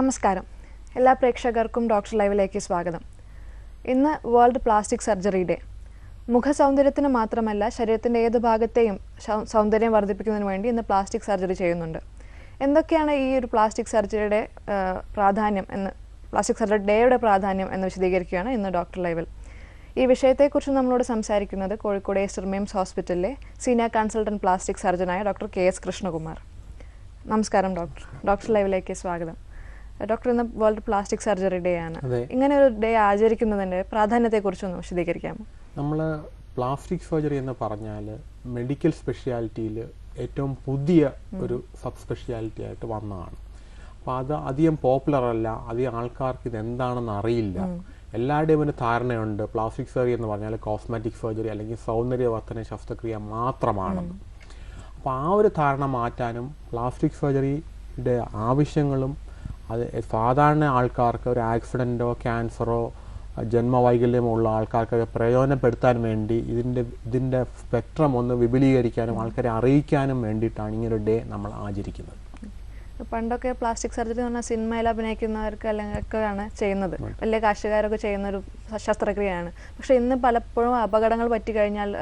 നമസ്കാരം. എല്ലാ പ്രേക്ഷകർക്കും ഡോക്ടർ ലൈവിലേക്ക് സ്വാഗതം. ഇന്ന് വേൾഡ് പ്ലാസ്റ്റിക് സർജറി ഡേ. മുഖ സൗന്ദര്യത്തിന് മാത്രമല്ല ശരീരത്തിന്റെ ഏത് ഭാഗത്തെയും സൗന്ദര്യം വർദ്ധിപ്പിക്കുന്നതിന് വേണ്ടി ഇന്ന് പ്ലാസ്റ്റിക് സർജറി ചെയ്യുന്നുണ്ട്. എന്തൊക്കെയാണ് ഈ ഒരു പ്ലാസ്റ്റിക് സർജറിയുടെ പ്രാധാന്യം എന്ന് പ്ലാസ്റ്റിക് സർജറി ഡേയുടെ പ്രാധാന്യം എന്ന് വിശദീകരിക്കുകയാണ് ഇന്ന് ഡോക്ടർ ലൈവിൽ. ഈ വിഷയത്തെക്കുറിച്ച് നമ്മളോട് സംസാരിക്കുന്നത് കോഴിക്കോട് ഏസ്റ്റർ മെയിംസ് ഹോസ്പിറ്റലിലെ സീനിയർ കൺസൾട്ടന്റ് പ്ലാസ്റ്റിക് സർജനായ ഡോക്ടർ കെ എസ് കൃഷ്ണകുമാർ. നമസ്കാരം ഡോക്ടർ. ഡോക്ടർ ലൈവിലേക്ക് സ്വാഗതം. ഡോക്ടർ ഇന്ന് വേൾഡ് പ്ലാസ്റ്റിക് സർജറി ഡേ ആണ്. ഇങ്ങനെ ഒരു ഡേ ആചരിക്കുന്നതിന്റെ പ്രാധാന്യത്തെക്കുറിച്ചൊന്ന് വിശദീകരിക്കാമോ? നമ്മൾ പ്ലാസ്റ്റിക് സർജറി എന്ന് പറഞ്ഞാൽ മെഡിക്കൽ സ്പെഷ്യാലിറ്റിയിൽ ഏറ്റവും പുതിയ ഒരു സബ് സ്പെഷ്യാലിറ്റി ആയിട്ട് വന്നതാണ്. അപ്പോൾ അത് അധികം പോപ്പുലർ അല്ല അധികം ആൾക്കാർക്ക് ഇത് എന്താണെന്ന് അറിയില്ല. എല്ലാവരുടെയും ഒരു ധാരണയുണ്ട് പ്ലാസ്റ്റിക് സർജറി എന്ന് പറഞ്ഞാൽ കോസ്മെറ്റിക് സർജറി അല്ലെങ്കിൽ സൗന്ദര്യവർദ്ധന ശസ്ത്രക്രിയ മാത്രമാണെന്ന് അപ്പോൾ ആ ഒരു ധാരണ മാറ്റാനും പ്ലാസ്റ്റിക് സർജറിയുടെ ആവശ്യങ്ങളും അത് സാധാരണ ആൾക്കാർക്ക് ഒരു ആക്സിഡന്റോ ക്യാൻസറോ ജന്മവൈകല്യമോ ഉള്ള ആൾക്കാർക്ക് പ്രയോജനപ്പെടുത്താൻ വേണ്ടി ഇതിന്റെ ഇതിന്റെ സ്പെക്ട്രം ഒന്ന് വിപുലീകരിക്കാനും ആൾക്കാരെ അറിയിക്കാനും വേണ്ടിയിട്ടാണ് ഇങ്ങനൊരു ഡേ നമ്മൾ ആചരിക്കുന്നത്. പണ്ടൊക്കെ പ്ലാസ്റ്റിക് സർജറി എന്ന് പറഞ്ഞാൽ സിനിമയിൽ അഭിനയിക്കുന്നവർക്ക് അല്ലെങ്കിൽ ഒക്കെയാണ് ചെയ്യുന്നത് വലിയ കാശുകാരൊക്കെ ചെയ്യുന്ന ഒരു ശസ്ത്രക്രിയയാണ്. പക്ഷേ ഇന്ന് പലപ്പോഴും അപകടങ്ങൾ പറ്റി കഴിഞ്ഞാൽ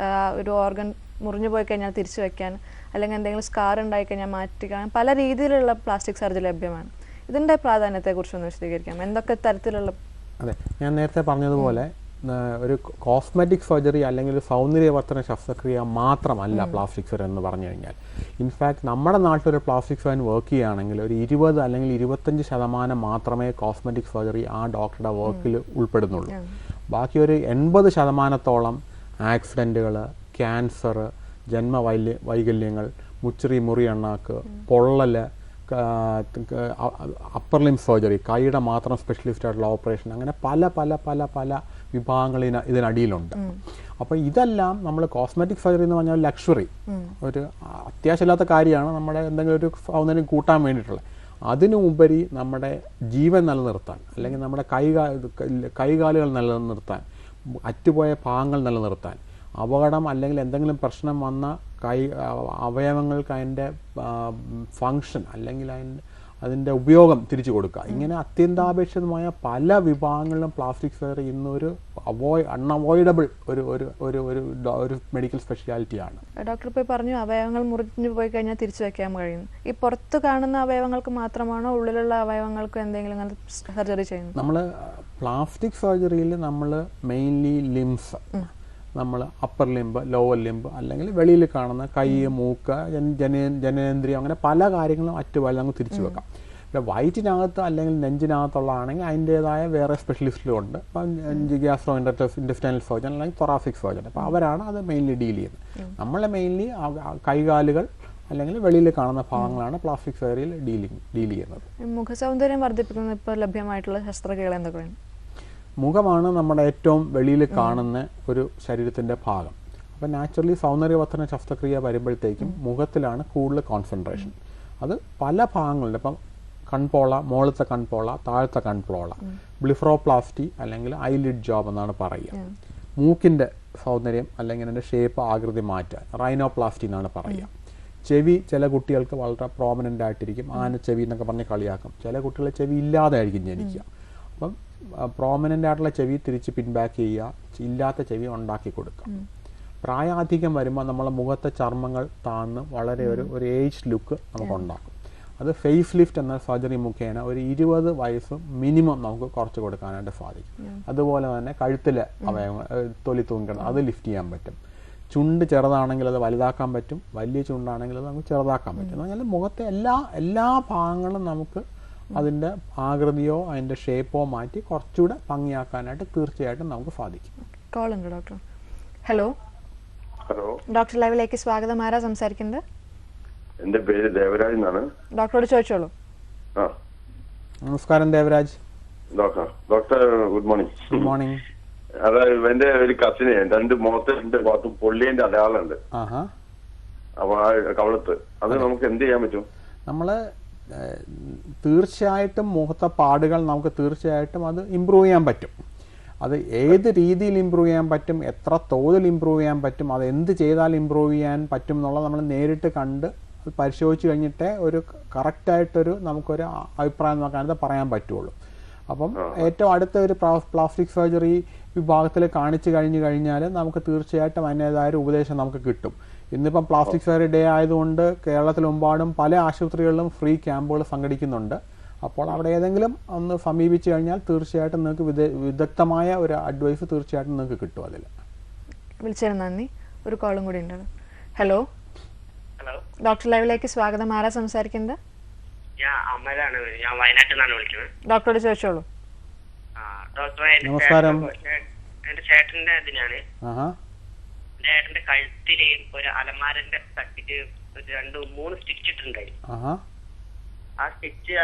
ഒരു ഓർഗൻ മുറിഞ്ഞു പോയി കഴിഞ്ഞാൽ തിരിച്ചു വയ്ക്കാൻ അല്ലെങ്കിൽ എന്തെങ്കിലും സ്കാർ ഉണ്ടായി കഴിഞ്ഞാൽ മാറ്റിക്കാൻ പല രീതിയിലുള്ള പ്ലാസ്റ്റിക് സർജറി ലഭ്യമാണ്. ഇതിന്റെ പ്രാധാന്യത്തെക്കുറിച്ചൊന്ന് വിശദീകരിക്കാം. എന്തൊക്കെ തരത്തിലുള്ള അതെ ഞാൻ നേരത്തെ പറഞ്ഞതുപോലെ ഒരു കോസ്മെറ്റിക് സർജറി അല്ലെങ്കിൽ ഒരു സൗന്ദര്യവർദ്ധന ശസ്ത്രക്രിയ മാത്രമല്ല പ്ലാസ്റ്റിക് സർജൻ എന്ന് പറഞ്ഞു കഴിഞ്ഞാൽ. ഇൻഫാക്ട് നമ്മുടെ നാട്ടിൽ ഒരു പ്ലാസ്റ്റിക് സർജൻ വർക്ക് ചെയ്യുകയാണെങ്കിൽ ഒരു ഇരുപത് അല്ലെങ്കിൽ ഇരുപത്തഞ്ച് ശതമാനം മാത്രമേ കോസ്മെറ്റിക് സർജറി ആ ഡോക്ടറുടെ വർക്കിൽ ഉൾപ്പെടുന്നുള്ളൂ. ബാക്കി ഒരു എൺപത് ശതമാനത്തോളം ആക്സിഡന്റുകൾ ക്യാൻസർ ജന്മവൈല്യ വൈകല്യങ്ങൾ മുച്ചറി മുറി എണ്ണാക്ക് പൊള്ളൽ അപ്പർ ലിം സർജറി കൈയുടെ മാത്രം സ്പെഷ്യലിസ്റ്റ് ആയിട്ടുള്ള ഓപ്പറേഷൻ അങ്ങനെ പല പല പല പല വിഭാഗങ്ങൾ ഇതിനടിയിലുണ്ട്. അപ്പോൾ ഇതെല്ലാം നമ്മൾ കോസ്മെറ്റിക് സർജറി എന്ന് പറഞ്ഞാൽ ലക്ഷറി ഒരു അത്യാവശ്യമില്ലാത്ത കാര്യമാണ് നമ്മുടെ എന്തെങ്കിലും ഒരു സൗന്ദര്യം കൂട്ടാൻ വേണ്ടിയിട്ടുള്ള അതിനുപരി നമ്മുടെ ജീവൻ നിലനിർത്താൻ അല്ലെങ്കിൽ നമ്മുടെ കൈകാ കൈകാലുകൾ നിലനിർത്താൻ അറ്റുപോയ ഭാഗങ്ങൾ നിലനിർത്താൻ അപകടം അല്ലെങ്കിൽ എന്തെങ്കിലും പ്രശ്നം വന്ന കൈ അവയവങ്ങൾക്ക് അതിന്റെ ഫങ്ഷൻ അല്ലെങ്കിൽ അതിന്റെ അതിന്റെ ഉപയോഗം തിരിച്ചു കൊടുക്കുക. ഇങ്ങനെ അത്യന്താപേക്ഷിതമായ പല വിഭാഗങ്ങളിലും പ്ലാസ്റ്റിക് സർജറി ഇന്നൊരു അവോയ് അൺഅവോയ്ഡബിൾ ഒരു ഒരു ഒരു ഒരു മെഡിക്കൽ ഒരു മെഡിക്കൽ സ്പെഷ്യാലിറ്റിയാണ് ഡോക്ടർ ഇപ്പോൾ പറഞ്ഞു അവയവങ്ങൾ മുറിഞ്ഞു പോയി കഴിഞ്ഞാൽ തിരിച്ചു വയ്ക്കാൻ കഴിയും. ഈ പുറത്ത് കാണുന്ന അവയവങ്ങൾക്ക് മാത്രമാണോ ഉള്ളിലുള്ള അവയവങ്ങൾക്ക് എന്തെങ്കിലും അങ്ങനെ സർജറി ചെയ്യുന്നത്? നമ്മൾ പ്ലാസ്റ്റിക് സർജറിയിൽ നമ്മൾ മെയിൻലി ലിംസ് നമ്മൾ അപ്പർ ലിംബ് ലോവർ ലിംബ് അല്ലെങ്കിൽ വെളിയിൽ കാണുന്ന കൈ മൂക്ക് ജന- ജന- ജനനേന്ദ്രിയം അങ്ങനെ പല കാര്യങ്ങളും അറ്റുപോലെ നമുക്ക് തിരിച്ചു വെക്കാം. പിന്നെ വയറ്റിനകത്ത് അല്ലെങ്കിൽ നെഞ്ചിനകത്തുള്ളതാണെങ്കിൽ അതിന്റേതായ വേറെ സ്പെഷ്യലിസ്റ്റുകൾ ഉണ്ട്. ഇപ്പം ജിഗ്യാസ്ട്രോ ഇൻഡസ്റ്റൈനൽ സർജൻ അല്ലെങ്കിൽ തൊറാഫിക് സർജൻ അപ്പോൾ അവരാണ് അത് മെയിൻലി ഡീൽ ചെയ്യുന്നത്. നമ്മളെ മെയിൻലി കൈകാലുകൾ അല്ലെങ്കിൽ വെളിയിൽ കാണുന്ന ഭാഗങ്ങളാണ് പ്ലാസ്റ്റിക് സർജറിയിൽ ഡീലിംഗ് ഡീൽ ചെയ്യുന്നത്. മുഖസൗന്ദര്യം വർദ്ധിപ്പിക്കുന്ന ഇപ്പോൾ ലഭ്യമായിട്ടുള്ള ശസ്ത്രക്രിയകൾ എന്തൊക്കെയാണ്? മുഖമാണ് നമ്മുടെ ഏറ്റവും വെളിയിൽ കാണുന്ന ഒരു ശരീരത്തിന്റെ ഭാഗം. അപ്പം നാച്ചുറലി സൗന്ദര്യവർദ്ധന ശസ്ത്രക്രിയ വരുമ്പോഴത്തേക്കും മുഖത്തിലാണ് കൂടുതൽ കോൺസെൻട്രേഷൻ അത് പല ഭാഗങ്ങളുണ്ട്. ഇപ്പം കൺപോള മോളത്തെ കൺപോള താഴത്തെ കൺപോള ബ്ലിഫ്രോപ്ലാസ്റ്റി അല്ലെങ്കിൽ ഐലിഡ് ജോബ് എന്നാണ് പറയുക. മൂക്കിന്റെ സൗന്ദര്യം അല്ലെങ്കിൽ അതിന്റെ ഷേപ്പ് ആകൃതി മാറ്റുക റൈനോപ്ലാസ്റ്റി എന്നാണ് പറയുക. ചെവി ചില കുട്ടികൾക്ക് വളരെ പ്രോമിനന്റ് ആയിട്ടിരിക്കും. ആന ചെവി എന്നൊക്കെ പറഞ്ഞ് കളിയാക്കും. ചില കുട്ടികളെ ചെവി ഇല്ലാതെ ആയിരിക്കും ജനിക്കുക. പ്രോമിനന്റ് ആയിട്ടുള്ള ചെവി തിരിച്ച് പിൻബാക്ക് ചെയ്യുക ഇല്ലാത്ത ചെവി ഉണ്ടാക്കി കൊടുക്കുക. പ്രായാധികം വരുമ്പോൾ നമ്മളെ മുഖത്തെ ചർമ്മങ്ങൾ താന്ന് വളരെ ഒരു ഒരു ഏജ് ലുക്ക് നമുക്ക് ഉണ്ടാക്കും. അത് ഫേസ് ലിഫ്റ്റ് എന്ന സർജറി മുഖേന ഒരു ഇരുപത് വയസ്സ് മിനിമം നമുക്ക് കുറച്ച് കൊടുക്കാനായിട്ട് സാധിക്കും. അതുപോലെ തന്നെ കഴുത്തിലെ അവയവങ്ങൾ തൊലി തൂങ്ങിക്കണം അത് ലിഫ്റ്റ് ചെയ്യാൻ പറ്റും. ചുണ്ട് ചെറുതാണെങ്കിൽ അത് വലുതാക്കാൻ പറ്റും. വലിയ ചുണ്ടാണെങ്കിൽ അത് നമുക്ക് ചെറുതാക്കാൻ പറ്റും. എന്ന് പറഞ്ഞാൽ മുഖത്തെ എല്ലാ എല്ലാ ഭാഗങ്ങളും നമുക്ക് അതിന്റെ ആകൃതിയോ അതിന്റെ ഷേപ്പോ മാറ്റി കുറച്ചുകൂടെ ഭംഗിയാക്കാനായിട്ട് തീർച്ചയായിട്ടും നമുക്ക് സാധിക്കും. കോൾ ഉണ്ട് ഡോക്ടർ. ഹലോ. ഹലോ. ഡോക്ടർ ലൈവിലേക്ക് സ്വാഗതം. ആരാ സംസാരിക്കുന്നത്? എന്റെ പേര് ദേവരാജ് എന്നാണ്. ഡോക്ടറോട് ചോദിച്ചോളൂ. ആ. നമസ്കാരം Devaraj. Doctor doctor good morning. Good morning. അതായത് എന്റെ ഒരു കസിന് രണ്ട് മുഖത്ത് രണ്ട് ഭാഗത്തും പൊള്ളിയന്റെ അടയാളുണ്ട് ആഹാ. അപ്പൊ ആ കവളത്ത്. അത് നമുക്ക് എന്ത് ചെയ്യാൻ പറ്റും? നമ്മൾ തീർച്ചയായിട്ടും മുഖത്തെ പാടുകൾ നമുക്ക് തീർച്ചയായിട്ടും അത് ഇമ്പ്രൂവ് ചെയ്യാൻ പറ്റും. അത് ഏത് രീതിയിൽ ഇമ്പ്രൂവ് ചെയ്യാൻ പറ്റും എത്ര തോതിൽ ഇമ്പ്രൂവ് ചെയ്യാൻ പറ്റും അത് എന്ത് ചെയ്താൽ ഇമ്പ്രൂവ് ചെയ്യാൻ പറ്റും എന്നുള്ളത് നമ്മൾ നേരിട്ട് കണ്ട് അത് പരിശോധിച്ച് കഴിഞ്ഞിട്ടേ ഒരു കറക്റ്റായിട്ടൊരു നമുക്കൊരു അഭിപ്രായം നോക്കാനത് പറയാൻ പറ്റുള്ളൂ. അപ്പം ഏറ്റവും അടുത്ത ഒരു പ്ലാസ്റ്റിക് സർജറി വിഭാഗത്തിൽ കാണിച്ചു കഴിഞ്ഞു കഴിഞ്ഞാൽ നമുക്ക് തീർച്ചയായിട്ടും അതിന്റെതായ ഒരു ഉപദേശം നമുക്ക് കിട്ടും. ഇന്നിപ്പം പ്ലാസ്റ്റിക് സർജറി ഡേ ആയതുകൊണ്ട് കേരളത്തിലെമ്പാടും പല ആശുപത്രികളിലും ഫ്രീ ക്യാമ്പുകൾ സംഘടിക്കുന്നുണ്ട്. അപ്പോൾ അവിടെ ഏതെങ്കിലും ഒന്ന് സമീപിച്ചു കഴിഞ്ഞാൽ തീർച്ചയായിട്ടും നിങ്ങൾക്ക് വിദ- വിദഗ്ധമായ ഒരു അഡ്വൈസ് തീർച്ചയായിട്ടും നിങ്ങൾക്ക് കിട്ടും അതിൽ. വിളിച്ചതിന് നന്ദി. ഒരു കോളും കൂടി ഉണ്ട്. ഹലോ. ഹലോ. ഡോക്ടർ ലൈവിലേക്ക് സ്വാഗതം. ആരാ സംസാരിക്കുന്നത്? ഞാൻ വയനാട്ടിൽ നിന്നാണ് വിളിക്കുന്നത്. ഡോക്ടറോട് ചോദിച്ചോളൂ. ഡോക്ടറെ നമസ്കാരം. എന്റെ ചേട്ടന്റെ എന്റെ ചേട്ടന്റെ കഴുത്തിൽ ഒരു അലമാരന്റെ തട്ടിൽ ഒരു രണ്ട് മൂന്ന് സ്റ്റിച്ച് ഇട്ടിട്ടുണ്ടായിരുന്നു ആ സ്റ്റിച്ച്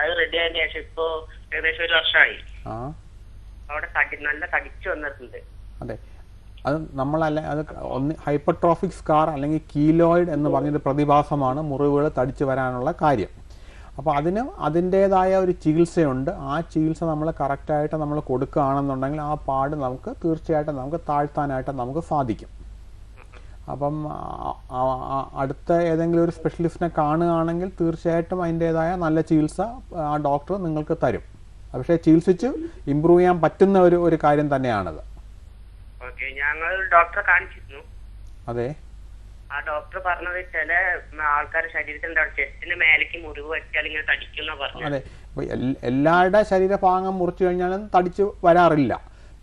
അത് റെഡി ആയതിനു ശേഷം ഇപ്പോ ഏകദേശം ഒരു വർഷമായി. അവിടെ തടി നല്ല തടിച്ചു വന്നിട്ടുണ്ട്. അതെ. അത് നമ്മളല്ല അത് ഒന്ന് ഹൈപ്പർട്രോഫിക് സ്കാർ അല്ലെങ്കിൽ കീലോയിഡ് എന്ന് പറഞ്ഞൊരു പ്രതിഭാസമാണ് മുറിവുകൾ തടിച്ചു വരാനുള്ള കാര്യം. അപ്പോൾ അതിന് അതിന്റേതായ ഒരു ചികിത്സയുണ്ട്. ആ ചികിത്സ നമ്മൾ കറക്റ്റായിട്ട് നമ്മൾ കൊടുക്കുകയാണെന്നുണ്ടെങ്കിൽ ആ പാട് നമുക്ക് തീർച്ചയായിട്ടും നമുക്ക് താഴ്ത്താനായിട്ട് നമുക്ക് സാധിക്കും. അപ്പം അടുത്ത ഏതെങ്കിലും ഒരു സ്പെഷ്യലിസ്റ്റിനെ കാണുകയാണെങ്കിൽ തീർച്ചയായിട്ടും അതിന്റേതായ നല്ല ചികിത്സ ആ ഡോക്ടർ നിങ്ങൾക്ക് തരും. പക്ഷേ ചികിത്സിച്ച് ഇമ്പ്രൂവ് ചെയ്യാൻ പറ്റുന്ന ഒരു ഒരു കാര്യം തന്നെയാണത്. ഞങ്ങൾ ഡോക്ടറെ കാണിച്ചിരുന്നു. അതെ. ആ ഡോക്ടർ പറഞ്ഞത് ചില ആൾക്കാരുടെ ശരീരത്തിൽ എന്താ ചെസ്റ്റിന് മേലേക്ക് മുറിവ് പറ്റിയാൽ ഇങ്ങനെ തടിക്കുന്ന പറഞ്ഞു അതെ. എല്ലാവരുടെ ശരീരഭാഗം മുറിച്ചു കഴിഞ്ഞാലും തടിച്ച് വരാറില്ല.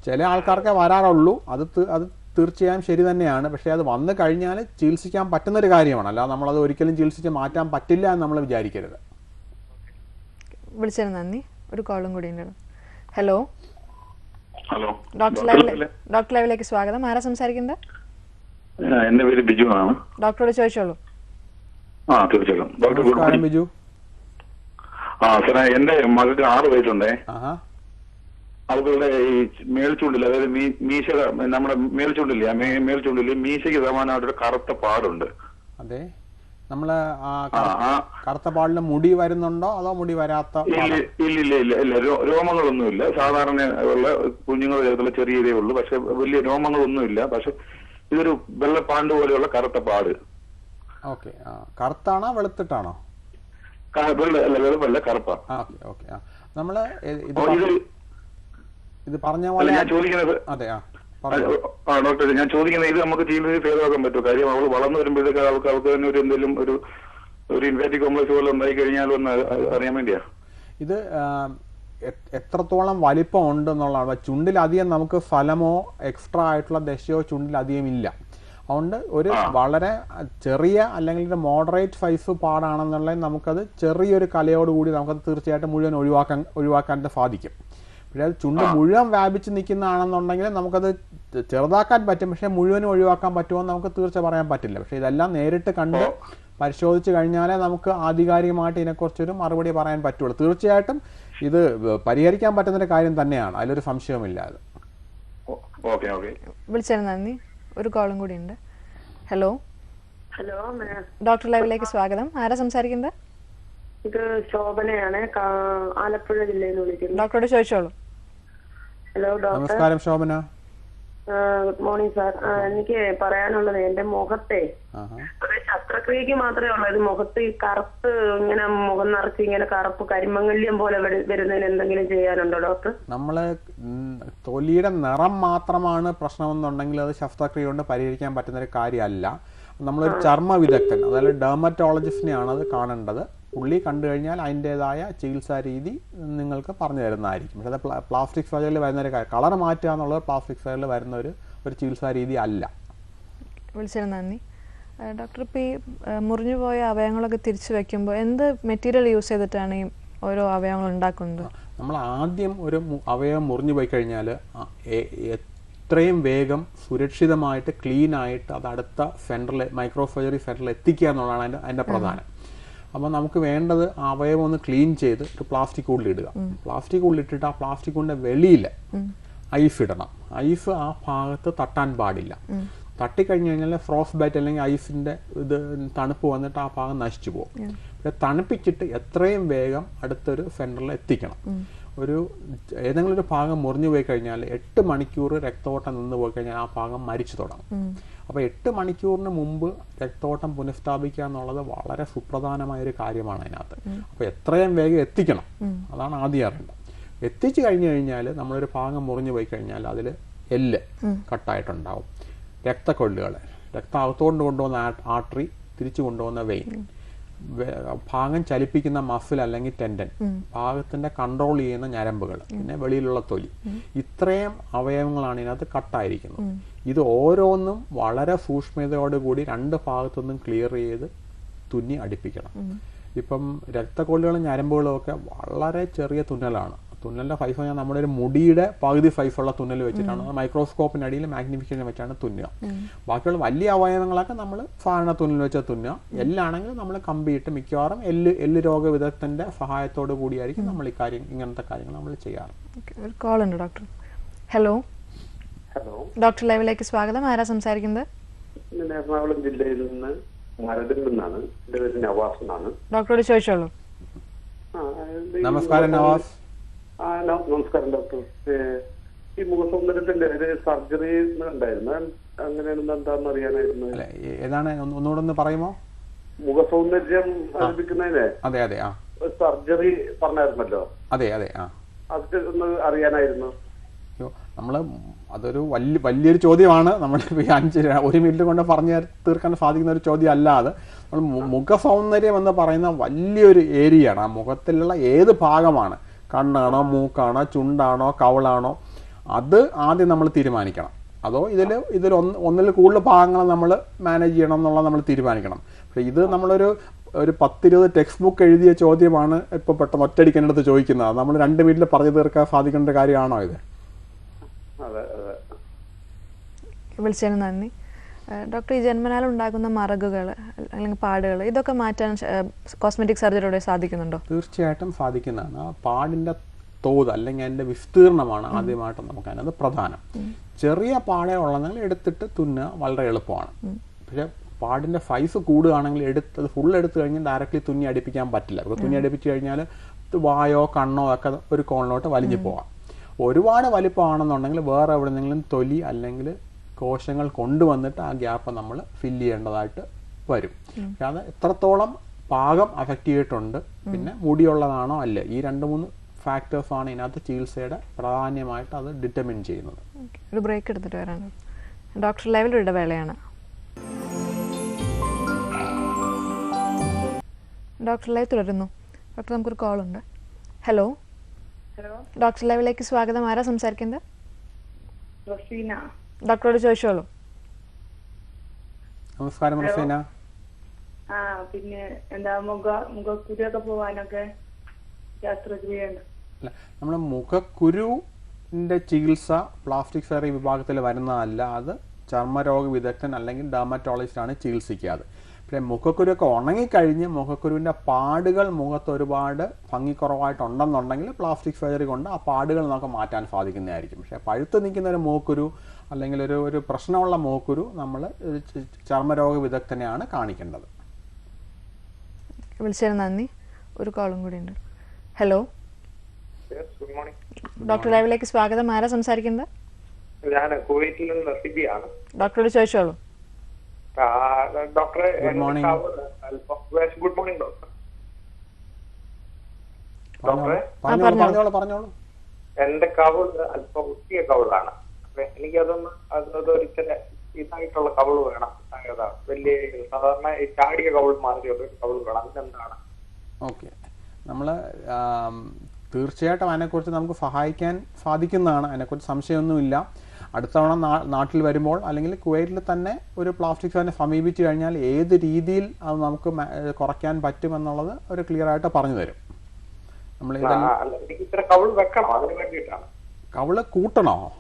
ചില ആൾക്കാർക്കേ വരാറുള്ളൂ. അത് അത് തീർച്ചയായും ശരി തന്നെയാണ്. പക്ഷേ അത് വന്നു കഴിഞ്ഞാൽ ചികിത്സിക്കാൻ പറ്റുന്ന ഒരു കാര്യമാണ്. അല്ലാതെ നമ്മളത് ഒരിക്കലും ചികിത്സിച്ച് മാറ്റാൻ പറ്റില്ല എന്ന് നമ്മൾ വിചാരിക്കരുത്. വിളിച്ചത് നന്ദി. ഒരു കോളും കൂടി ഉണ്ട്. ഹലോ. ഹലോ. ഡോക്ടർ ഡോക്ടർ ലൈവിലേക്ക് സ്വാഗതം. ആരാ സംസാരിക്കുന്നത്? എന്റെ പേര് ബിജു ആണ് ഡോക്ടറോട് ചോദിച്ചോളൂ. ആ തീർച്ചയായിട്ടും. Doctor good morning. ബിജു. ആ സാറേ എന്റെ മകൾക്ക് ആറ് വയസ്സുണ്ടേ. അവളുടെ അവരുടെ ഈ മേൽച്ചുണ്ടിൽ അതായത് മീശ നമ്മുടെ മേൽച്ചുണ്ടില്ല ആ മേ- മേൽചൂണ്ടിൽ മീശയ്ക്ക് സമാനമായിട്ടൊരു കറുത്ത പാടുണ്ട്. അതെ. നമ്മൾ കറുത്ത പാടിന് മുടി വരുന്നുണ്ടോ അതോ മുടി വരാത്ത ഇല്ല? ഇല്ല ഇല്ല ഇല്ല ഇല്ല. രോമങ്ങളൊന്നുമില്ല. സാധാരണ ഉള്ള കുഞ്ഞുങ്ങളുടെ ചേർത്തുള്ള ചെറിയ ഇതേ ഉള്ളൂ. പക്ഷെ വലിയ രോമങ്ങളൊന്നുമില്ല. പക്ഷെ ഇതൊരു വെള്ളപ്പാണ്ട് പോലെയുള്ള കറുത്ത പാട് ഓക്കെ കറുത്താണോ വെളുത്തിട്ടാണോ? വെളുപ്പല്ല കറുപ്പ. ഓക്കെ ഇത് പറഞ്ഞ പോലെ ഞാൻ ചോദിക്കുന്നത് അതെ ആ ആ ഡോക്ടർ ഞാൻ ചോദിക്കുന്നത് ഇത് നമുക്ക് ചികിത്സയിൽ ഭേദമാക്കാൻ പറ്റും കാര്യം അവൾ വളർന്നു വരുമ്പോഴത്തേക്ക് അവൾക്ക് അവൾക്ക് തന്നെ ഒരു എന്തെങ്കിലും ഒരു ഒരു ഇൻഫാറ്റിക് കോംപ്ലക്സ് പോലെ ഉണ്ടായി കഴിഞ്ഞാൽ ഒന്ന് അറിയാൻ വേണ്ടിയാ. ഇത് എത്രത്തോളം വലിപ്പം ഉണ്ടെന്നുള്ളതാണ് ചുണ്ടിൽ അധികം നമുക്ക് ഫലമോ എക്സ്ട്രാ ആയിട്ടുള്ള ദശയോ ചുണ്ടിലധികം ഇല്ല. അതുകൊണ്ട് ഒരു വളരെ ചെറിയ അല്ലെങ്കിൽ ഒരു മോഡറേറ്റ് സൈസ് പാടാണെന്നുള്ളത് നമുക്കത് ചെറിയൊരു കലയോടുകൂടി നമുക്കത് തീർച്ചയായിട്ടും മുഴുവൻ ഒഴിവാക്കാൻ ഒഴിവാക്കാനായിട്ട് സാധിക്കും. പക്ഷേ അത് ചുണ്ട് മുഴുവൻ വ്യാപിച്ച് നിൽക്കുന്നതാണെന്നുണ്ടെങ്കിൽ നമുക്കത് ചെറുതാക്കാൻ പറ്റും. പക്ഷേ മുഴുവൻ ഒഴിവാക്കാൻ പറ്റുമോ എന്ന് നമുക്ക് തീർച്ച പറയാൻ പറ്റില്ല. പക്ഷേ ഇതെല്ലാം നേരിട്ട് കണ്ട് പരിശോധിച്ച് കഴിഞ്ഞാലേ നമുക്ക് ആധികാരികമായിട്ട് ഇതിനെക്കുറിച്ചൊരു മറുപടി പറയാൻ പറ്റുള്ളൂ. തീർച്ചയായിട്ടും ഇത് പരിഹരിക്കാൻ പറ്റുന്നൊരു കാര്യം തന്നെയാണ്. അതിലൊരു സംശയവുമില്ല അത്. Okay okay. വിളിച്ചതിന് നന്ദി. ഒരു കോളും കൂടി ഉണ്ട്. ഹലോ. ഹലോ ഡോക്ടർ ലൈവിലേക്ക് സ്വാഗതം. ആരാ സംസാരിക്കുന്നത്? ഇത് ശോഭനയാണ്. ആലപ്പുഴ ജില്ലയിൽ നിന്ന് വിളിക്കുന്നത്. ഡോക്ടറോട് ചോദിച്ചോളൂ. Hello doctor. നമസ്കാരം ശോഭന. Good morning sir. എനിക്ക് പറയാനുള്ളത് എന്റെ മുഖത്തെ ശസ്ത്രക്രിയക്ക് മാത്രമേ ഉള്ളൂ. ഇത് മുഖത്ത് ഈ കറുപ്പ് ഇങ്ങനെ മുഖം നിറച്ച് ഇങ്ങനെ കറുപ്പ് കരിമങ്ങല്യം പോലെ വരു- വരുന്നതിന് എന്തെങ്കിലും ചെയ്യാനുണ്ടോ ഡോക്ടർ? നമ്മൾ തൊലിയുടെ നിറം മാത്രമാണ് പ്രശ്നമെന്നുണ്ടെങ്കിൽ അത് ശസ്ത്രക്രിയ കൊണ്ട് പരിഹരിക്കാൻ പറ്റുന്ന ഒരു കാര്യമല്ല. നമ്മളൊരു ചർമ്മ വിദഗ്ധൻ അതായത് ഡെർമറ്റോളജിസ്റ്റിനെയാണ് അത് കാണേണ്ടത്. പുള്ളി കണ്ടു കഴിഞ്ഞാൽ അതിന്റെതായ ചികിത്സാ രീതി നിങ്ങൾക്ക് പറഞ്ഞു തരുന്നതായിരിക്കും. പക്ഷേ അത് പ്ലാ- പ്ലാസ്റ്റിക് സർജറിയിൽ വരുന്ന ഒരു കാര്യം കളർ മാറ്റുക എന്നുള്ളത് പ്ലാസ്റ്റിക് സർജറിയിൽ വരുന്ന ഒരു ഒരു ചികിത്സാ രീതി അല്ല. വിളിച്ചത് നന്ദി. ഡോക്ടർ ഇപ്പോൾ ഈ മുറിഞ്ഞു പോയ അവയവങ്ങളൊക്കെ തിരിച്ചു വെക്കുമ്പോൾ എന്ത് മെറ്റീരിയൽ യൂസ് ചെയ്തിട്ടാണ് ഈ ഓരോ അവയവങ്ങൾ ഉണ്ടാക്കുന്നത്? നമ്മൾ ആദ്യം ഒരു അവയവം മുറിഞ്ഞു പോയി കഴിഞ്ഞാൽ എത്രയും വേഗം സുരക്ഷിതമായിട്ട് ക്ലീൻ ആയിട്ട് അത് അടുത്ത സെന്ററിൽ മൈക്രോ സർജറി സെന്ററിൽ എത്തിക്കുക എന്നുള്ളതാണ് അതിന്റെ അതിന്റെ പ്രധാനം. അപ്പോൾ നമുക്ക് വേണ്ടത് ആ അവയവം ഒന്ന് ക്ലീൻ ചെയ്ത് ഒരു പ്ലാസ്റ്റിക് ഉള്ളിടുക പ്ലാസ്റ്റിക് ഉള്ളിട്ടിട്ട് ആ പ്ലാസ്റ്റിക് കൊണ്ട് വെളിയിൽ ഐസ് ഇടണം. ഐഫ് ആ ഭാഗത്ത് തട്ടാൻ പാടില്ല. തട്ടിക്കഴിഞ്ഞ് കഴിഞ്ഞാൽ ഫ്രോസ്റ്റ് ബാറ്റ് അല്ലെങ്കിൽ ഐസിന്റെ ഇത് തണുപ്പ് വന്നിട്ട് ആ ഭാഗം നശിച്ചു പോകും. തണുപ്പിച്ചിട്ട് എത്രയും വേഗം അടുത്തൊരു സെന്ററിൽ എത്തിക്കണം. ഒരു ഏതെങ്കിലും ഒരു ഭാഗം മുറിഞ്ഞു പോയി കഴിഞ്ഞാൽ എട്ട് മണിക്കൂർ രക്തോട്ടം നിന്ന് പോയി കഴിഞ്ഞാൽ ആ ഭാഗം മരിച്ചു തുടങ്ങും. അപ്പോൾ എട്ട് മണിക്കൂറിന് മുമ്പ് രക്തോട്ടം പുനഃസ്ഥാപിക്കുക എന്നുള്ളത് വളരെ സുപ്രധാനമായ ഒരു കാര്യമാണ് അതിനകത്ത്. അപ്പോൾ എത്രയും വേഗം എത്തിക്കണം. അതാണ് ആദ്യം അറിയേണ്ടത്. എത്തിച്ചു കഴിഞ്ഞു കഴിഞ്ഞാൽ നമ്മളൊരു ഭാഗം മുറിഞ്ഞു പോയി കഴിഞ്ഞാൽ അതിൽ എല്ല് കട്ടായിട്ടുണ്ടാവും. രക്തക്കൊള്ളുകൾ രക്തം അകത്തോണ്ട് കൊണ്ടുവന്ന ആർട്ടറി തിരിച്ചു കൊണ്ടുവന്ന വെയിൻ ഭാഗം ചലിപ്പിക്കുന്ന മസിൽ അല്ലെങ്കിൽ ടെൻഡൻ ഭാഗത്തിന്റെ കൺട്രോൾ ചെയ്യുന്ന ഞരമ്പുകൾ പിന്നെ വെളിയിലുള്ള തൊലി. ഇത്രയും അവയവങ്ങളാണ് ഇതിനകത്ത് കട്ടായിരിക്കുന്നത് ഇത് ഓരോന്നും വളരെ സൂക്ഷ്മതയോടുകൂടി രണ്ട് ഭാഗത്തുനിന്നും ക്ലിയർ ചെയ്ത് തുന്നി അടുപ്പിക്കണം. ഇപ്പം രക്തക്കൊള്ളികളും ഞരമ്പുകളും ഒക്കെ വളരെ ചെറിയ തുന്നലാണ്. തുന്നലിന്റെ സൈസ് പറഞ്ഞാൽ നമ്മുടെ ഒരു മുടിയുടെ പകുതി സൈസുള്ള തുന്നൽ വെച്ചിട്ടാണ്. മൈക്രോസ്കോപ്പിനടിയിൽ മാഗ്നിഫിക്കേഷൻ വെച്ചാണ് തുന്നുക. ബാക്കിയുള്ള വലിയ അവയവങ്ങളൊക്കെ നമ്മൾ സാധാരണ തുന്നൽ വെച്ചാൽ തുന്നുക. എല്ലാണെങ്കിൽ നമ്മൾ കമ്പിയിട്ട് മിക്കവാറും എല്ല് എല്ല് രോഗ വിദഗ്ധന്റെ സഹായത്തോടു കൂടിയായിരിക്കും നമ്മൾ ഈ കാര്യം ഇങ്ങനത്തെ കാര്യങ്ങൾ നമ്മൾ ചെയ്യാറ്. ഒരു കോൾ ഉണ്ട് ഡോക്ടർ ഹലോ ഹലോ ഡോക്ടർ ലൈവിലേക്ക് സ്വാഗതം. ആരാ സംസാരിക്കുന്നത്? ഞാൻ എറണാകുളം ജില്ലയിൽ നിന്ന് മരതിൽ നിന്നാണ്. എന്റെ പേര് നവാസ് എന്നാണ്. ഡോക്ടറോട് ചോദിച്ചോളൂ. നമസ്കാരം നവാസ്. ആ ന- നമസ്കാരം ഡോക്ടർ. ഈ മുഖസൗന്ദര്യത്തിന്റെ ഒരു സർജറി ഉണ്ടായിരുന്നു? അങ്ങനെയാണെന്ന് എന്താണെന്ന് അറിയാനായിരുന്നു. അല്ലെ ഏതാണ്? ഒന്ന് ഒന്നുകൂടെ ഒന്ന് പറയുമോ? മുഖസൗന്ദര്യം വർദ്ധിപ്പിക്കുന്നതിന് അതെ അതെ ആ. സർജറി പറഞ്ഞായിരുന്നല്ലോ. അതെ അതെ ആ. അത് ഒന്ന് അറിയാനായിരുന്നു. നമ്മൾ നമ്മൾ അതൊരു വലിയ വലിയൊരു ചോദ്യമാണ്. നമ്മൾ ഈ അഞ്ച് ഒരു മിനിറ്റ് കൊണ്ട് പറഞ്ഞു തീർക്കാൻ സാധിക്കുന്ന ഒരു ചോദ്യം അല്ല അത്. നമ്മൾ മു- മുഖ സൗന്ദര്യം എന്ന് പറയുന്ന വലിയൊരു ഏരിയയാണ്. ആ മുഖത്തിലുള്ള ഏത് ഭാഗമാണ്? കണ്ണാണോ മൂക്കാണോ ചുണ്ടാണോ കവളാണോ അത് ആദ്യം നമ്മൾ തീരുമാനിക്കണം. അതോ ഇതിൽ ഇതിൽ ഒന്ന് ഒന്നിൽ കൂടുതൽ ഭാഗങ്ങൾ നമ്മൾ മാനേജ് ചെയ്യണം എന്നുള്ളത് നമ്മൾ തീരുമാനിക്കണം. പക്ഷേ ഇത് നമ്മളൊരു ഒരു പത്തിരുപത് ടെക്സ്റ്റ് ബുക്ക് എഴുതിയ ചോദ്യമാണ് ഇപ്പോൾ പെട്ടെന്ന് ഒറ്റയടിക്ക് എന്റെ അടുത്ത് ചോദിക്കുന്നത് നമ്മൾ രണ്ട് മിനിറ്റിൽ പറഞ്ഞു തീർക്കാൻ സാധിക്കേണ്ട കാര്യമാണോ ഇത്? അതെ അതെ. വിളിച്ചതിന് നന്ദി. ഡോക്ടർ ഈ ജന്മനാൽ ഉണ്ടാകുന്ന മറകുകൾ അല്ലെങ്കിൽ പാടുകൾ ഇതൊക്കെ മാറ്റാൻ കോസ്മെറ്റിക് സർജറിയുടെ സാധിക്കുന്നുണ്ടോ? തീർച്ചയായിട്ടും സാധിക്കുന്നതാണ്. ആ പാടിന്റെ തോത് അല്ലെങ്കിൽ അതിന്റെ വിസ്തീർണമാണ് ആദ്യമായിട്ട് നമുക്ക് അതിനകത്ത് പ്രധാനം ചെറിയ പാടേ ഉള്ളതെങ്കിൽ എടുത്തിട്ട് തുന്നുക വളരെ എളുപ്പമാണ്. പക്ഷേ പാടിന്റെ സൈസ് കൂടുകയാണെങ്കിൽ എടുത്ത് അത് ഫുൾ എടുത്തു കഴിഞ്ഞാൽ ഡയറക്റ്റ്ലി തുന്നി അടിപ്പിക്കാൻ പറ്റില്ല. ഇപ്പോൾ തുന്നി അടിപ്പിച്ചു കഴിഞ്ഞാൽ വായോ കണ്ണോ ഒക്കെ ഒരു കോണിലോട്ട് വലിഞ്ഞു പോകാം ഒരുപാട് വലിപ്പമാണെന്നുണ്ടെങ്കിൽ വേറെ എവിടെന്നെങ്കിലും തൊലി അല്ലെങ്കിൽ കോശങ്ങൾ കൊണ്ടുവന്നിട്ട് ആ ഗ്യാപ്പ് നമ്മൾ ഫില്ല് ചെയ്യേണ്ടതായിട്ട് വരും. അത് എത്രത്തോളം പാകം അഫക്റ്റ് ചെയ്തിട്ടുണ്ട് പിന്നെ മുടിയുള്ളതാണോ അല്ല? ഈ രണ്ട് മൂന്ന് ഫാക്ടേഴ്സാണ് ഇതിനകത്ത് ചികിത്സയുടെ പ്രാധാന്യമായിട്ട് അത് ഡിറ്റർമിൻ ചെയ്യുന്നത്. ഒരു ബ്രേക്ക് എടുത്തിട്ട് വരാണ് ഡോക്ടർ ലെവൽ വേളയാണ്. ഡോക്ടർ ലൈവ് തുടരുന്നു. ഡോക്ടർ നമുക്കൊരു കോൾ ഉണ്ട്. ഹലോ ഹലോ ഡോക്ടർ ലൈവിലേക്ക് സ്വാഗതം. ആരാ സംസാരിക്കുന്നത്? റസീന. ഡോക്ടറോട് ചോദിച്ചോളൂ. നമസ്കാരം ആ പിന്നെ എന്താ മുഖ മുഖക്കുരിയൊക്കെ പോവാനൊക്കെ ശാസ്ത്രക്രിയയുണ്ട് അല്ല നമ്മൾ മുഖക്കുരുവിന്റെ ചികിത്സ പ്ലാസ്റ്റിക് സർജറി വിഭാഗത്തിൽ വരുന്നതല്ല. അത് ചർമ്മരോഗ വിദഗ്ധൻ അല്ലെങ്കിൽ ഡെർമറ്റോളജിസ്റ്റാണ് ചികിത്സിക്കാറ്. പിന്നെ മുഖക്കുരുവൊക്കെ ഉണങ്ങിക്കഴിഞ്ഞ് മുഖക്കുരുവിന്റെ പാടുകൾ മുഖത്ത് ഒരുപാട് ഭംഗിക്കുറവായിട്ടുണ്ടെന്നുണ്ടെങ്കിൽ പ്ലാസ്റ്റിക് സർജറി കൊണ്ട് ആ പാടുകൾ നമുക്ക് മാറ്റാൻ സാധിക്കുന്നതായിരിക്കും. പക്ഷേ പഴുത്ത് നിൽക്കുന്ന ഒരു മൂക്കുരു അല്ലെങ്കിൽ ഒരു ഒരു പ്രശ്നമുള്ള മൂക്കുരു നമ്മൾ ഒരു ചർമ്മരോഗ വിദഗ്ധനെയാണ് കാണിക്കേണ്ടത്. വിളിച്ചതിന് നന്ദി. ഒരു കോളും കൂടി ഉണ്ട്. ഹലോ. ഗുഡ് മോർണിംഗ് ഡോക്ടർ ലൈവിലേക്ക് സ്വാഗതം. ആരാ സംസാരിക്കുന്നത്? ഞാൻ കുവൈറ്റിൽ നിന്ന് നസിബിയാണ് ഡോക്ടറോട് ചോദിച്ചോളൂ. ഡോക്ടറെ Good morning. Good morning doctor പറഞ്ഞോളൂ. പറഞ്ഞോളൂ. പറഞ്ഞോളൂ. എന്റെ കവിൾ അല്പം കുത്തിയ കവിളാണ് അപ്പൊ എനിക്കതൊന്ന് അത് അതൊരു ചില ഇതായിട്ടുള്ള കവൾ വേണം. അതാ വലിയ സാധാരണ ഈ ചാടിയ കവിൾ മാതിരിയുള്ള ഒരു കവിൾ വേണം. അതിനെന്താണ്? ഓക്കെ. നമ്മൾ തീർച്ചയായിട്ടും അതിനെക്കുറിച്ച് നമുക്ക് സഹായിക്കാൻ സാധിക്കുന്നതാണ്. അതിനെക്കുറിച്ച് സംശയമൊന്നുമില്ല. അടുത്ത തവണ നാ- നാട്ടിൽ വരുമ്പോൾ അല്ലെങ്കിൽ കുവൈറ്റിൽ തന്നെ ഒരു പ്ലാസ്റ്റിക് സാധനം സമീപിച്ചു കഴിഞ്ഞാൽ ഏത് രീതിയിൽ അത് നമുക്ക് കുറയ്ക്കാൻ പറ്റുമെന്നുള്ളത് ഒരു ക്ലിയർ ആയിട്ട് പറഞ്ഞു തരും. നമ്മൾ എനിക്ക് കവൾ കൂട്ടണോ?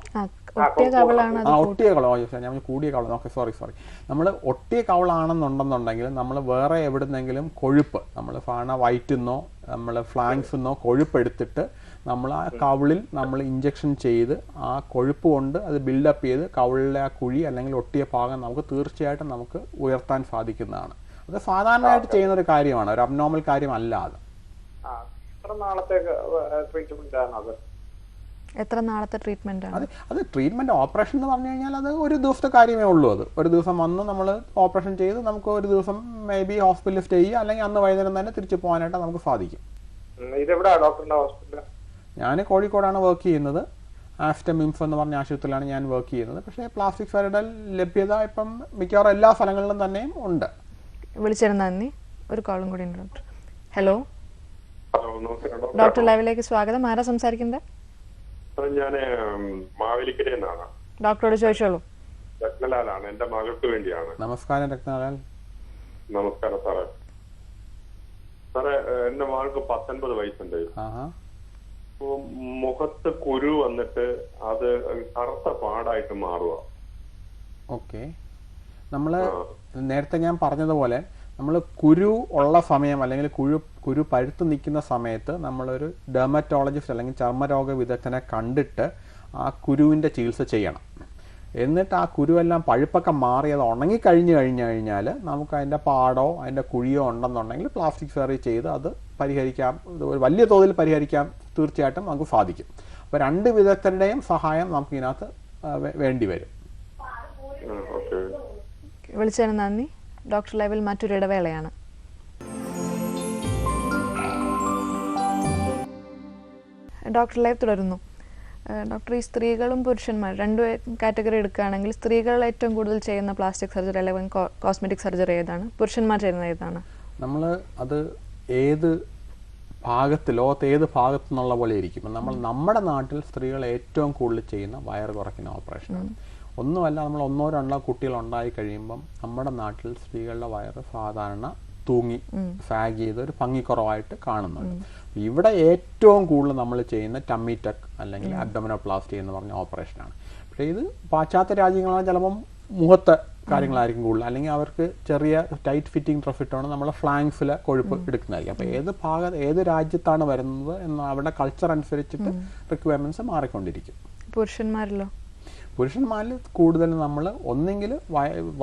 ഒട്ടിയ കവള. ഞാൻ കൂടിയ കവള. Okay sorry sorry. നമ്മൾ ഒട്ടിയ കവളാണെന്നുണ്ടെന്നുണ്ടെങ്കിൽ നമ്മൾ വേറെ എവിടുന്നെങ്കിലും കൊഴുപ്പ് നമ്മൾ ഫാണ വയറ്റുന്നോ നമ്മൾ ഫ്ലാങ്സിന്നോ കൊഴുപ്പ് എടുത്തിട്ട് നമ്മൾ ആ കവിളിൽ നമ്മൾ ഇഞ്ചക്ഷൻ ചെയ്ത് ആ കൊഴുപ്പ് കൊണ്ട് അത് ബിൽഡപ്പ് ചെയ്ത് കവിളിലെ ആ കുഴി അല്ലെങ്കിൽ ഒട്ടിയ ഭാഗം നമുക്ക് തീർച്ചയായിട്ടും നമുക്ക് ഉയർത്താൻ സാധിക്കുന്നതാണ്. അത് സാധാരണയായിട്ട് ചെയ്യുന്ന ഒരു കാര്യമാണ് ഒരു അബ്നോർമൽ കാര്യമല്ല അത്. ആ എത്ര നാളത്തെ ട്രീറ്റ്മെന്റ് ആണ് അത്? എത്ര നാളത്തെ ട്രീറ്റ്മെന്റ് ആണ്? അത് ട്രീറ്റ്മെന്റ് ഓപ്പറേഷൻ എന്ന് പറഞ്ഞു കഴിഞ്ഞാൽ അത് ഒരു ദിവസത്തെ കാര്യമേ ഉള്ളൂ അത്. ഒരു ദിവസം വന്ന് നമ്മൾ ഓപ്പറേഷൻ ചെയ്ത് നമുക്ക് ഒരു ദിവസം മേ ബി ഹോസ്പിറ്റലിൽ സ്റ്റേ ചെയ്യുക. അല്ലെങ്കിൽ അന്ന് വൈകുന്നേരം തന്നെ തിരിച്ചു പോകാനായിട്ട് നമുക്ക് സാധിക്കും. ഞാൻ കോഴിക്കോടാണ് വർക്ക് ചെയ്യുന്നത്. ആഫ്റ്റർ മിംഫ് എന്ന് പറഞ്ഞ ആശുപത്രിയിലാണ് ഞാൻ വർക്ക് ചെയ്യുന്നത്. പക്ഷേ പ്ലാസ്റ്റിക് സർജറിയുടെ ലഭ്യത ഇപ്പം മിക്കവാറും എല്ലാ സ്ഥലങ്ങളിലും തന്നെയും ഉണ്ട്. വിളിച്ചതിന് നന്ദി. ഒരു കോളും കൂടി ഉണ്ട് ഡോക്ടർ ഹലോ ഹലോ ഡോക്ടർ. ലൈവിലേക്ക് സ്വാഗതം. ആരാ സംസാരിക്കുന്നത്? ഞാൻ മാവേലിക്കരയിൽ നിന്നാണ്. ഡോക്ടറോട് ചോദിച്ചോളൂ. രത്നലാലാണ് എന്റെ മകൾക്ക് വേണ്ടിയാണ്. നമസ്കാരം രത്നലാൽ. നമസ്കാരം സാറേ. സാറേ എന്റെ മകൾക്ക് പത്തൊൻപത് വയസ്സുണ്ട്. മുഖത്ത് കുരു വന്നിട്ട് അത് കറുത്ത പാടായിട്ട് മാറുക ഓക്കെ. നമ്മൾ നേരത്തെ ഞാൻ പറഞ്ഞതുപോലെ നമ്മൾ കുരു ഉള്ള സമയം അല്ലെങ്കിൽ കുരു കുരു പഴുത്ത് നിൽക്കുന്ന സമയത്ത് നമ്മളൊരു ഡെർമറ്റോളജിസ്റ്റ് അല്ലെങ്കിൽ ചർമ്മരോഗ വിദഗ്ധനെ കണ്ടിട്ട് ആ കുരുവിന്റെ ചികിത്സ ചെയ്യണം. എന്നിട്ട് ആ കുരുവെല്ലാം പഴുപ്പൊക്കെ മാറി അത് ഉണങ്ങി കഴിഞ്ഞ് കഴിഞ്ഞാൽ നമുക്ക് അതിന്റെ പാടോ അതിന്റെ കുഴിയോ ഉണ്ടെന്നുണ്ടെങ്കിൽ പ്ലാസ്റ്റിക് സർജറി ചെയ്ത് അത് പരിഹരിക്കാം വലിയ തോതിൽ പരിഹരിക്കാം തീർച്ചയായിട്ടും നമുക്ക് സാധിക്കും. അപ്പോൾ രണ്ട് വിദഗ്ധരുടെയും സഹായം നമുക്ക് ഇതിനകത്ത് വേണ്ടി വരും. വിളിച്ചതിന് നന്ദി. ഡോക്ടർ ലൈവിൽ മറ്റൊരു ഇടവേളയാണ്. ഡോക്ടർ ലൈവ് തുടരുന്നു. ഡോക്ടർ ഈ സ്ത്രീകളും പുരുഷന്മാരും രണ്ട് കാറ്റഗറി എടുക്കുകയാണെങ്കിൽ സ്ത്രീകൾ ഏറ്റവും കൂടുതൽ ചെയ്യുന്ന പ്ലാസ്റ്റിക് സർജറി അല്ലെങ്കിൽ കോസ്മെറ്റിക് സർജറി ഏതാണ്? പുരുഷന്മാർ ചെയ്യുന്ന ഏതാണ്? നമ്മൾ അത് ഏത് ഭാഗത്ത് ലോകത്ത് ഏത് ഭാഗത്തു നിന്നുള്ള പോലെ ഇരിക്കും. നമ്മൾ നമ്മുടെ നാട്ടിൽ സ്ത്രീകൾ ഏറ്റവും കൂടുതൽ ചെയ്യുന്ന വയർ കുറയ്ക്കുന്ന ഓപ്പറേഷനാണ്. ഒന്നുമല്ല നമ്മൾ ഒന്നോ രണ്ടോ കുട്ടികൾ ഉണ്ടായി കഴിയുമ്പം നമ്മുടെ നാട്ടിൽ സ്ത്രീകളുടെ വയറ് സാധാരണ തൂങ്ങി ഫാഗ് ചെയ്ത് ഒരു ഭംഗിക്കുറവായിട്ട് കാണുന്നുണ്ട്. ഇവിടെ ഏറ്റവും കൂടുതൽ നമ്മൾ ചെയ്യുന്ന ടമ്മി ടക്ക് അല്ലെങ്കിൽ അബ്ഡമിനോപ്ലാസ്റ്റി എന്ന് പറഞ്ഞ ഓപ്പറേഷനാണ് പക്ഷേ ഇത് പാശ്ചാത്യ രാജ്യങ്ങളാണ് ചിലപ്പം മുഖത്ത് കാര്യങ്ങളായിരിക്കും കൂടുതൽ. അല്ലെങ്കിൽ അവർക്ക് ചെറിയ ടൈറ്റ് ഫിറ്റിംഗ് ഡ്രസ് നമ്മളെ ഫ്ലാങ്സിൽ കൊഴുപ്പ് എടുക്കുന്നതായിരിക്കും. അപ്പോൾ ഏത് ഭാഗ ഏത് രാജ്യത്താണ് വരുന്നത് എന്ന് അവരുടെ കൾച്ചർ അനുസരിച്ചിട്ട് റിക്വയർമെന്റ്സ് മാറിക്കൊണ്ടിരിക്കും. പുരുഷന്മാരിലോ? പുരുഷന്മാരിൽ കൂടുതൽ നമ്മൾ ഒന്നെങ്കിൽ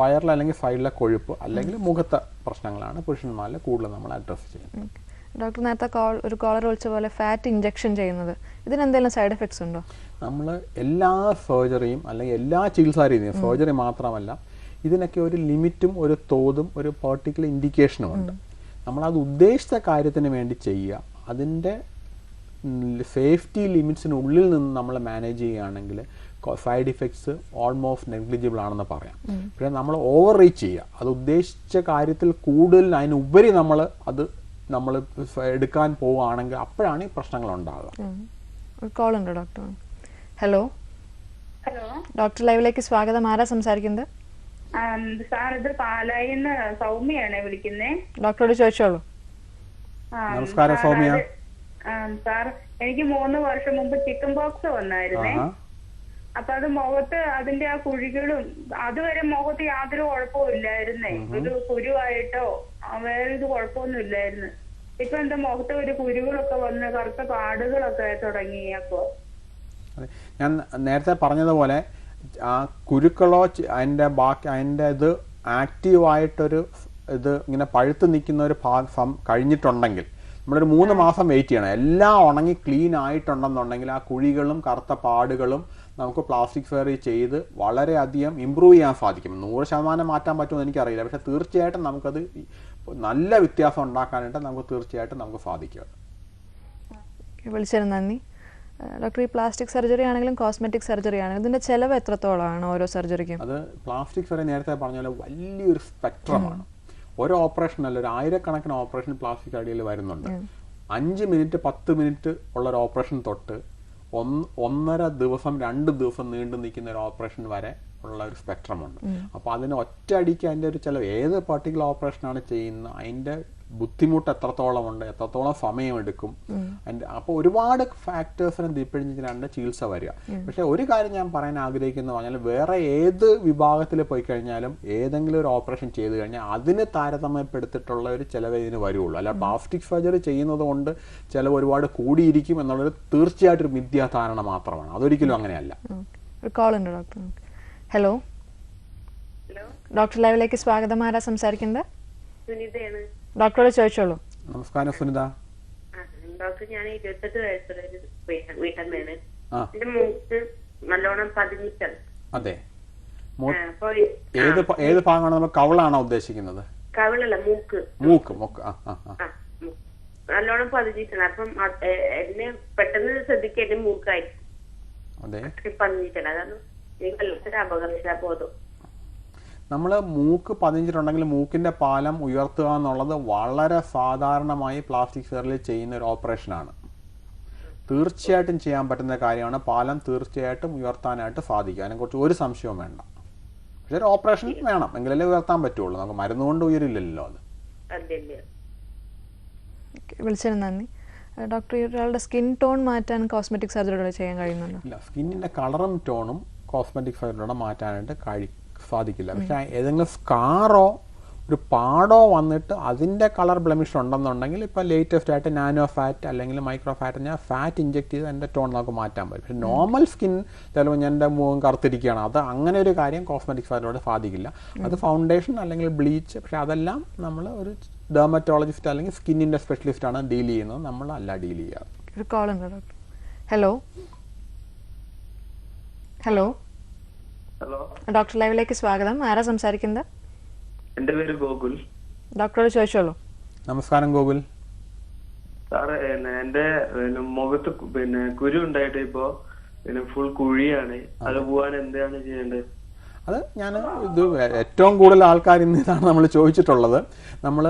വയറിൽ അല്ലെങ്കിൽ സൈഡിലെ കൊഴുപ്പ് അല്ലെങ്കിൽ മുഖത്തെ പ്രശ്നങ്ങളാണ് പുരുഷന്മാരിൽ കൂടുതൽ നമ്മൾ അഡ്രസ്സ് ചെയ്യുന്നത്. ഡോക്ടർ നേരത്തെ കോൾ ഒരു കോളർ വിളിച്ച പോലെ ഫാറ്റ് ഇഞ്ചക്ഷൻ ചെയ്യുന്നത്. ഇതിന് എന്തെങ്കിലും സൈഡ് എഫക്ട്സ് ഉണ്ടോ? നമ്മൾ എല്ലാ സർജറിയും അല്ലെങ്കിൽ എല്ലാ ചികിത്സാ രീതിയും സർജറി മാത്രമല്ല ഇതിനൊക്കെ ഒരു ലിമിറ്റും ഒരു തോതും ഒരു പെർട്ടിക്കുലർ ഇൻഡിക്കേഷനും ഉണ്ട്. നമ്മളത് ഉദ്ദേശിച്ച കാര്യത്തിന് വേണ്ടി ചെയ്യുക. അതിന്റെ സേഫ്റ്റി ലിമിറ്റ്സിനുള്ളിൽ നിന്ന് നമ്മൾ മാനേജ് ചെയ്യുകയാണെങ്കിൽ സൈഡ് ഇഫക്ട്സ് ഓൾമോസ്റ്റ് നെഗ്ലിജിബിൾ ആണെന്ന് പറയാം. പിന്നെ നമ്മൾ ഓവർ റീച്ച് ചെയ്യുക. അത് ഉദ്ദേശിച്ച കാര്യത്തിൽ കൂടുതൽ അതിനുപരി നമ്മൾ അത് നമ്മൾ എടുക്കാൻ പോവുകയാണെങ്കിൽ അപ്പോഴാണ് ഈ പ്രശ്നങ്ങൾ ഉണ്ടാകുക കോൾ ഉണ്ട് ഡോക്ടർ ഹലോ ഹലോ ഡോക്ടർ ലൈവിലേക്ക് സ്വാഗതം. ആരാ സംസാരിക്കുന്നത്? സാർ? ഇത് പാലായി സൗമ്യയാണ് വിളിക്കുന്നേ. ഡോക്ടറോട് ചോദിച്ചോളൂ. നമസ്കാരം, സൗമ്യ. സാർ എനിക്ക് മൂന്ന് വർഷം മുമ്പ് ചിക്കൻ ബോക്സ് വന്നായിരുന്നേ. അപ്പൊ അത് മുഖത്ത് അതിന്റെ ആ കുഴികളും അതുവരെ മുഖത്ത് യാതൊരു കുഴപ്പവും ഇല്ലായിരുന്നേ. ഒരു കുരുവായിട്ടോ വേറെ ഇത് കുഴപ്പമൊന്നും ഇല്ലായിരുന്നു. ഇപ്പൊ എന്റെ മുഖത്ത് ഒരു കുരുകളൊക്കെ വന്ന് കറുത്ത പാടുകളൊക്കെ തുടങ്ങി അപ്പൊ. ഞാൻ നേരത്തെ പറഞ്ഞതുപോലെ ആ കുരുക്കളോ അതിന്റെ അതിന്റെ ബാക്കി അതിന്റെ ഇത് ആക്റ്റീവായിട്ടൊരു ഇത് ഇങ്ങനെ പഴുത്ത് നിൽക്കുന്ന ഒരു ഭാഗം കഴിഞ്ഞിട്ടുണ്ടെങ്കിൽ നമ്മളൊരു മൂന്ന് മാസം വെയിറ്റ് ചെയ്യണം. എല്ലാം ഉണങ്ങി ക്ലീൻ ആയിട്ടുണ്ടെന്നുണ്ടെങ്കിൽ ആ കുഴികളും കറുത്ത പാടുകളും നമുക്ക് പ്ലാസ്റ്റിക് സർജറി ചെയ്ത് വളരെയധികം ഇമ്പ്രൂവ് ചെയ്യാൻ സാധിക്കും. നൂറ് ശതമാനം മാറ്റാൻ പറ്റുമെന്ന് എനിക്കറിയില്ല. പക്ഷേ തീർച്ചയായിട്ടും നമുക്കത് നല്ല വ്യത്യാസം ഉണ്ടാക്കാനായിട്ട് നമുക്ക് തീർച്ചയായിട്ടും നമുക്ക് സാധിക്കും. വിളിച്ചതിന് നന്ദി. ഡോക്ടർ ഈ പ്ലാസ്റ്റിക് സർജറി ആണെങ്കിലും കോസ്മെറ്റിക് സർജറി ആണെങ്കിലും ഇതിന്റെ ചെലവ് എത്രത്തോളമാണ് ഓരോ സർജറിക്കും? അത് പ്ലാസ്റ്റിക് സർജറി നേരത്തെ പറഞ്ഞ പോലെ വലിയൊരു സ്പെക്ട്രമാണ് ഓരോ ഓപ്പറേഷൻ അല്ല ഒരു ആയിരക്കണക്കിന് ഓപ്പറേഷൻ പ്ലാസ്റ്റിക് സർജറിയിൽ വരുന്നുണ്ട്. അഞ്ച് മിനിറ്റ് പത്ത് മിനിറ്റ് ഉള്ള ഒരു ഓപ്പറേഷൻ തൊട്ട് ഒന്ന് ഒന്നര ദിവസം രണ്ട് ദിവസം നീണ്ടു നിൽക്കുന്ന ഒരു ഓപ്പറേഷൻ വരെ ഉള്ള ഒരു സ്പെക്ട്രം ഉണ്ട് അപ്പോൾ അതിന് ഒറ്റ അടിക്ക് അതിന്റെ ഒരു ചിലവ് ഏത് പർട്ടിക്കുലർ ഓപ്പറേഷനാണ് ചെയ്യുന്നത് അതിന്റെ ബുദ്ധിമുട്ട് എത്രത്തോളം ഉണ്ട് എത്രത്തോളം സമയമെടുക്കും. അതിന്റെ അപ്പോൾ ഒരുപാട് ഫാക്ടേഴ്സിനെ ദീപ്പിഴിഞ്ഞിട്ടാണ് ചികിത്സ വരിക. പക്ഷെ ഒരു കാര്യം ഞാൻ പറയാൻ ആഗ്രഹിക്കുന്നത് പറഞ്ഞാൽ വേറെ ഏത് വിഭാഗത്തിൽ പോയി കഴിഞ്ഞാലും ഏതെങ്കിലും ഒരു ഓപ്പറേഷൻ ചെയ്തു കഴിഞ്ഞാൽ അതിന് താരതമ്യപ്പെടുത്തിയിട്ടുള്ള ഒരു ചിലവ് ഇതിന് വരുള്ളൂ. അല്ല പ്ലാസ്റ്റിക് സർജറി ചെയ്യുന്നത് കൊണ്ട് ചിലവ് ഒരുപാട് കൂടിയിരിക്കും എന്നുള്ളത് തീർച്ചയായിട്ടും ഒരു മിഥ്യാധാരണ മാത്രമാണ്. അതൊരിക്കലും അങ്ങനെയല്ല. ഒരു കോൾ ഉണ്ട് ഡോക്ടർ ഹലോ ഡോക്ടർ ലൈവിലേക്ക് സ്വാഗതം. ആരാ സംസാരിക്കുന്നത്? സുനിതയാണ്. ഡോക്ടറോട് ചോദിച്ചോളൂ. നമസ്കാരം സുനിത. ഡോക്ടർ ഞാൻ ഇരുപത്തെട്ട് വയസ്സുള്ള വീട്ടമ്മയാണ്. എന്റെ മൂക്ക് നല്ലോണം പതിഞ്ഞിട്ടാണ്. അതെ. ഏത് ഏത് ഭാഗമാണ് നമ്മൾ കവളാണോ ഉദ്ദേശിക്കുന്നത്? കവളല്ല മൂക്ക്. മൂക്ക് മൂക്ക്. നല്ലോണം പതിഞ്ഞിട്ടാണ്. അപ്പം എന്നെ പെട്ടെന്ന് ശ്രദ്ധിക്കുക എന്റെ മൂക്കായിരിക്കും പതിഞ്ഞിട്ടാണ്. അതാണ് എനിക്ക് വല്ലാത്തൊരു അപകർഷബോധം നമ്മൾ മൂക്ക് പതിഞ്ഞിട്ടുണ്ടെങ്കിൽ മൂക്കിന്റെ പാലം ഉയർത്തുക എന്നുള്ളത് വളരെ സാധാരണമായി പ്ലാസ്റ്റിക് സർജറി ചെയ്യുന്ന ഒരു ഓപ്പറേഷനാണ് തീർച്ചയായിട്ടും ചെയ്യാൻ പറ്റുന്ന കാര്യമാണ് പാലം തീർച്ചയായിട്ടും ഉയർത്താനായിട്ട് സാധിക്കും. അതിനെക്കുറിച്ച് ഒരു സംശയവും വേണ്ട. പക്ഷേ ഒരു ഓപ്പറേഷൻ വേണം. എങ്കിലല്ലേ ഉയർത്താൻ പറ്റുള്ളൂ. നമുക്ക് മരുന്ന് കൊണ്ട് ഉയരില്ലല്ലോ അത്. വിളിച്ചതിന് നന്ദി. ഡോക്ടർ ഒരാളുടെ സ്കിൻ ടോൺ മാറ്റാൻ കോസ്മെറ്റിക് സർജറിയുടെ ചെയ്യാൻ കഴിയുന്നുണ്ടോ? ഇല്ല സ്കിന്നിന്റെ കളറും ടോണും കോസ്മെറ്റിക് സർജറിയുടെ മാറ്റാനായിട്ട് കഴി സാധിക്കില്ല. പക്ഷെ ഏതെങ്കിലും സ്കാറോ ഒരു പാടോ വന്നിട്ട് അതിന്റെ കളർ ബ്ലെമിഷ് ഉണ്ടെന്നുണ്ടെങ്കിൽ ഇപ്പോൾ ലേറ്റസ്റ്റ് ആയിട്ട് നാനോ ഫാറ്റ് അല്ലെങ്കിൽ മൈക്രോ ഫാറ്റ് ഞാൻ ഫാറ്റ് ഇഞ്ചെക്ട് ചെയ്ത് എന്റെ ടോൺ നമുക്ക് മാറ്റാൻ പറ്റും. പക്ഷെ നോർമൽ സ്കിൻ ചിലപ്പോൾ ഞാൻ എന്റെ മുഖം കറുത്തിരിക്കുകയാണ്. അത് അങ്ങനെ ഒരു കാര്യം കോസ്മെറ്റിക് സർജറിലൂടെ സാധിക്കില്ല. അത് ഫൗണ്ടേഷൻ അല്ലെങ്കിൽ ബ്ലീച്ച് പക്ഷേ അതെല്ലാം നമ്മൾ ഒരു ഡെർമറ്റോളജിസ്റ്റ് അല്ലെങ്കിൽ സ്കിന്നിന്റെ സ്പെഷ്യലിസ്റ്റാണ് ഡീൽ ചെയ്യുന്നത്. നമ്മളല്ല ഡീൽ ചെയ്യാറ് ഹലോ ഹലോ ഹലോ. ഡോക്ടർ ലൈവിലേക്ക് സ്വാഗതം. ആരാ സംസാരിക്കുന്നത്? എന്റെ പേര് ഗോകുൽ. ഡോക്ടറോട് ചോദിച്ചോളൂ. നമസ്കാരം ഗോകുൽ. സാറ് എന്റെ മുഖത്ത് പിന്നെ കുരു ഉണ്ടായിട്ട് ഇപ്പോ പിന്നെ ഫുൾ കുഴിയാണ്. അത് പോവാൻ എന്താണ് ചെയ്യേണ്ടത്? അത് ഞാൻ ഇത് ഏറ്റവും കൂടുതൽ ആൾക്കാർ ഇന്ന് ഇതാണ് നമ്മൾ ചോദിച്ചിട്ടുള്ളത്. നമ്മൾ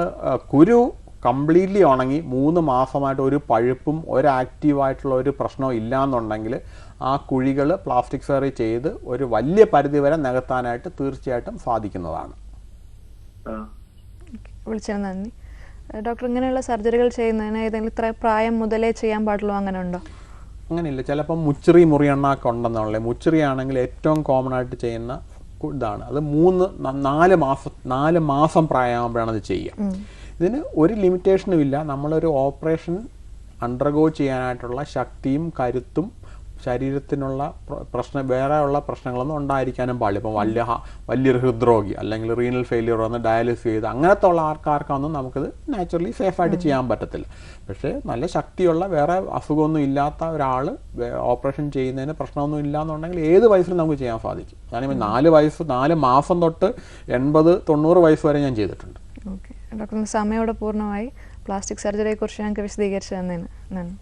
കുരു കംപ്ലീറ്റ്ലി ഉണങ്ങി മൂന്ന് മാസമായിട്ട് ഒരു പഴുപ്പും ഒരു ആക്റ്റീവായിട്ടുള്ള ഒരു പ്രശ്നവും ഇല്ലാന്നുണ്ടെങ്കിൽ ആ കുഴികൾ പ്ലാസ്റ്റിക് സർജറി ചെയ്ത് ഒരു വലിയ പരിധി വരെ നികത്താനായിട്ട് തീർച്ചയായിട്ടും സാധിക്കുന്നതാണ്. നന്ദി. ഡോക്ടർ ഇങ്ങനെയുള്ള സർജറികൾ ചെയ്യുന്നതിന് ഏതെങ്കിലും ഇത്ര പ്രായം മുതലേ ചെയ്യാൻ പാടുള്ളൂ അങ്ങനെ ഉണ്ടോ? അങ്ങനെയില്ല. ചിലപ്പം മുച്ചിറി മുറിയെണ്ണൊക്കെ ഉണ്ടെന്നുള്ളത് മുച്ചിറി ആണെങ്കിൽ ഏറ്റവും കോമൺ ആയിട്ട് ചെയ്യുന്ന ഇതാണ്. അത് മൂന്ന് നാല് മാസം നാല് മാസം പ്രായമാകുമ്പോഴാണ് അത് ചെയ്യുക. ഇതിന് ഒരു ലിമിറ്റേഷനും ഇല്ല. നമ്മളൊരു ഓപ്പറേഷൻ അണ്ടർഗോ ചെയ്യാനായിട്ടുള്ള ശക്തിയും കരുത്തും ശരീരത്തിനുള്ള പ്രശ്ന വേറെയുള്ള വേറെ പ്രശ്നങ്ങളൊന്നും ഉണ്ടായിരിക്കാനും പാടില്ല. ഇപ്പം വലിയ വലിയൊരു ഹൃദ്രോഗി അല്ലെങ്കിൽ റീനൽ ഫെയിലിയർ വന്ന് ഡയാലിസിസ് ചെയ്ത് അങ്ങനത്തെ ഉള്ള ആൾക്കാർക്കൊന്നും നമുക്കിത് നാച്ചുറലി സേഫായിട്ട് ചെയ്യാൻ പറ്റത്തില്ല. പക്ഷേ നല്ല ശക്തിയുള്ള വേറെ അസുഖമൊന്നും ഇല്ലാത്ത ഒരാൾ ഓപ്പറേഷൻ ചെയ്യുന്നതിന് പ്രശ്നമൊന്നും ഇല്ലാന്നുണ്ടെങ്കിൽ ഏത് വയസ്സിലും നമുക്ക് ചെയ്യാൻ സാധിക്കും. ഞാനിപ്പോൾ നാല് വയസ്സ് നാല് മാസം തൊട്ട് എൺപത് തൊണ്ണൂറ് വയസ്സ് വരെ ഞാൻ ചെയ്തിട്ടുണ്ട്. ഓക്കെ. ഡോക്ടർ സമയോടെ പൂർണമായി. പ്ലാസ്റ്റിക് സർജറിയെക്കുറിച്ച് ഞങ്ങൾക്ക് വിശദീകരിച്ചു തന്നതിന് നന്ദി.